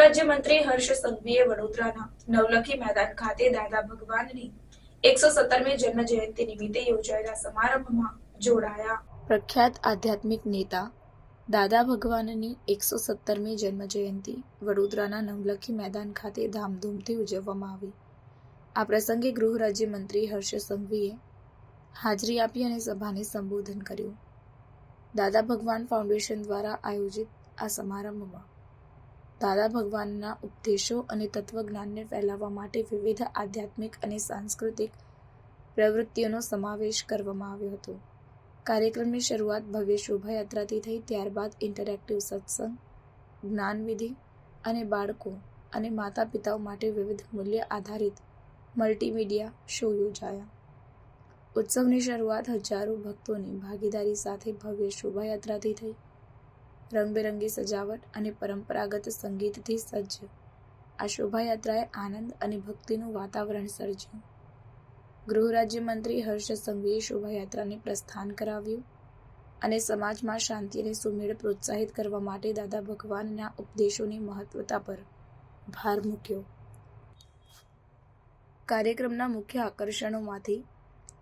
રાજ્યમંત્રી હર્ષ સંઘવીએ વડોદરાના નવલખી મેદાન ખાતે દાદા ભગવાનની એકસો સત્તરમી જન્મ જયંતિ નિમિત્તે યોજાયેલા સમારંભમાં જોડાયા. પ્રખ્યાત આધ્યાત્મિક નેતા દાદા ભગવાનની એકસો સત્તરમી જન્મ જયંતિ વડોદરાના નવલખી મેદાન ખાતે ધામધૂમથી ઉજવવામાં આવી. આ પ્રસંગે ગૃહ રાજ્યમંત્રી હર્ષ સંઘવીએ હાજરી આપી અને સભાને સંબોધન કર્યું. દાદા ભગવાન ફાઉન્ડેશન દ્વારા આયોજિત આ સમારંભમાં દાદા ભગવાનના ઉપદેશો અને તત્વજ્ઞાનને ફેલાવવા માટે વિવિધ આધ્યાત્મિક અને સાંસ્કૃતિક પ્રવૃત્તિઓનો સમાવેશ કરવામાં આવ્યો હતો. કાર્યક્રમની શરૂઆત ભવ્ય શોભાયાત્રાથી થઈ, ત્યારબાદ ઇન્ટરેક્ટિવ સત્સંગ, જ્ઞાનવિધિ અને બાળકો અને માતા પિતાઓ માટે વિવિધ મૂલ્ય આધારિત મલ્ટીમીડિયા શો યોજાયા. ઉત્સવની શરૂઆત હજારો ભક્તોની ભાગીદારી સાથે ભવ્ય શોભાયાત્રાથી થઈ. રંગબેરંગી સજાવટ અને પરંપરાગત સંગીતથી સજ્જ. આ શોભાયાત્રાએ આનંદ અને ભક્તિનું વાતાવરણ સર્જ્યું. ગૃહ રાજ્યમંત્રી હર્ષ સંઘવીએ શોભાયાત્રાને પ્રસ્થાન કરાવ્યું અને સમાજમાં શાંતિ અને સુમેળ પ્રોત્સાહિત કરવા માટે દાદા ભગવાનના ઉપદેશોની મહત્વતા પર ભાર મૂક્યો. કાર્યક્રમના મુખ્ય આકર્ષણોમાંથી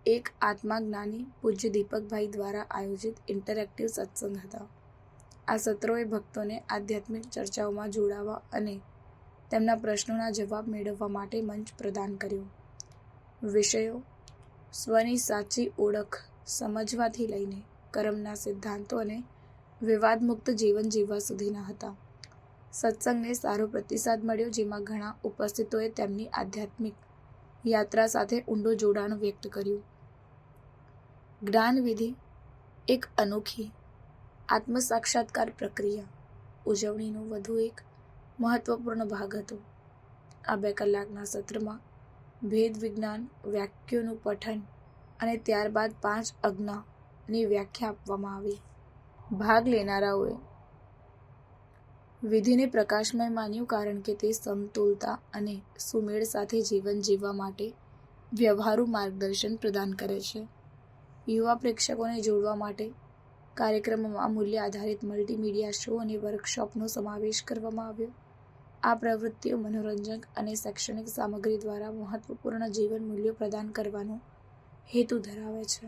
એક આત્મા જ્ઞાની પૂજ્ય દીપકભાઈ દ્વારા આયોજિત ઇન્ટરેક્ટિવ સત્સંગ હતા. આ સત્રોએ ભક્તોને આધ્યાત્મિક ચર્ચાઓમાં જોડાવા અને તેમના પ્રશ્નોના જવાબ મેળવવા માટે મંચ પ્રદાન કર્યો. વિષયો સ્વની સાચી ઓળખ સમજવાથી લઈને કર્મના સિદ્ધાંતો અને વિવાદમુક્ત જીવન જીવવા સુધીના હતા. સત્સંગને સારો પ્રતિસાદ મળ્યો જેમાં ઘણા ઉપસ્થિતોએ તેમની આધ્યાત્મિક યાત્રા સાથે ઊંડો જોડાણ વ્યક્ત કર્યું. જ્ઞાનવિધિ એક અનોખી આત્મસાક્ષાત્કાર પ્રક્રિયા. ઉજવણીનો વધુ એક મહત્વપૂર્ણ ભાગ હતો. આ બે કલાકના સત્રમાં ભેદ વિજ્ઞાન વાક્યોનું પઠન અને ત્યારબાદ પાંચ અજ્ઞાની વ્યાખ્યા આપવામાં આવી. ભાગ લેનારાઓએ વિધિને પ્રકાશમય માન્યું કારણ કે તે સમતુલતા અને સુમેળ સાથે જીવન જીવવા માટે વ્યવહારુ માર્ગદર્શન પ્રદાન કરે છે. યુવા પ્રેક્ષકોને જોડવા માટે કાર્યક્રમમાં મૂલ્ય આધારિત મલ્ટીમીડિયા શો અને વર્કશોપનો સમાવેશ કરવામાં આવ્યો. આ પ્રવૃત્તિઓ મનોરંજક અને શૈક્ષણિક સામગ્રી દ્વારા મહત્વપૂર્ણ જીવન મૂલ્યો પ્રદાન કરવાનો હેતુ ધરાવે છે.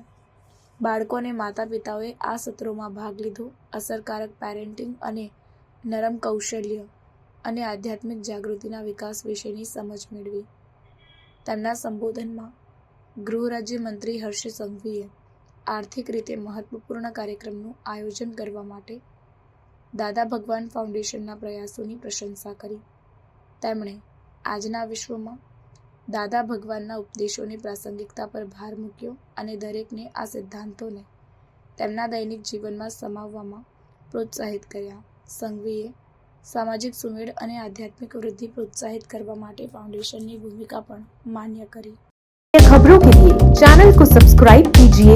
બાળકો અને માતા પિતાઓએ આ સત્રોમાં ભાગ લીધો. અસરકારક પેરેન્ટિંગ અને નરમ કૌશલ્ય અને આધ્યાત્મિક જાગૃતિના વિકાસ વિશેની સમજ મેળવી. તેમના સંબોધનમાં ગૃહ રાજ્યમંત્રી હર્ષ સંઘવીએ આર્થિક રીતે મહત્વપૂર્ણ કાર્યક્રમનું આયોજન કરવા માટે દાદા ભગવાન ફાઉન્ડેશનના પ્રયાસોની પ્રશંસા કરી. તેમણે આજના વિશ્વમાં દાદા ભગવાનના ઉપદેશોની પ્રાસંગિકતા પર ભાર મૂક્યો અને દરેકને આ સિદ્ધાંતોને તેમના દૈનિક જીવનમાં સમાવવામાં પ્રોત્સાહિત કર્યા. સંઘવીએ સામાજિક સુમેળ અને આધ્યાત્મિક વૃદ્ધિ પ્રોત્સાહિત કરવા માટે ફાઉન્ડેશનની ભૂમિકા પણ માન્ય કરી. खबरों के लिए चैनल को सब्सक्राइब कीजिए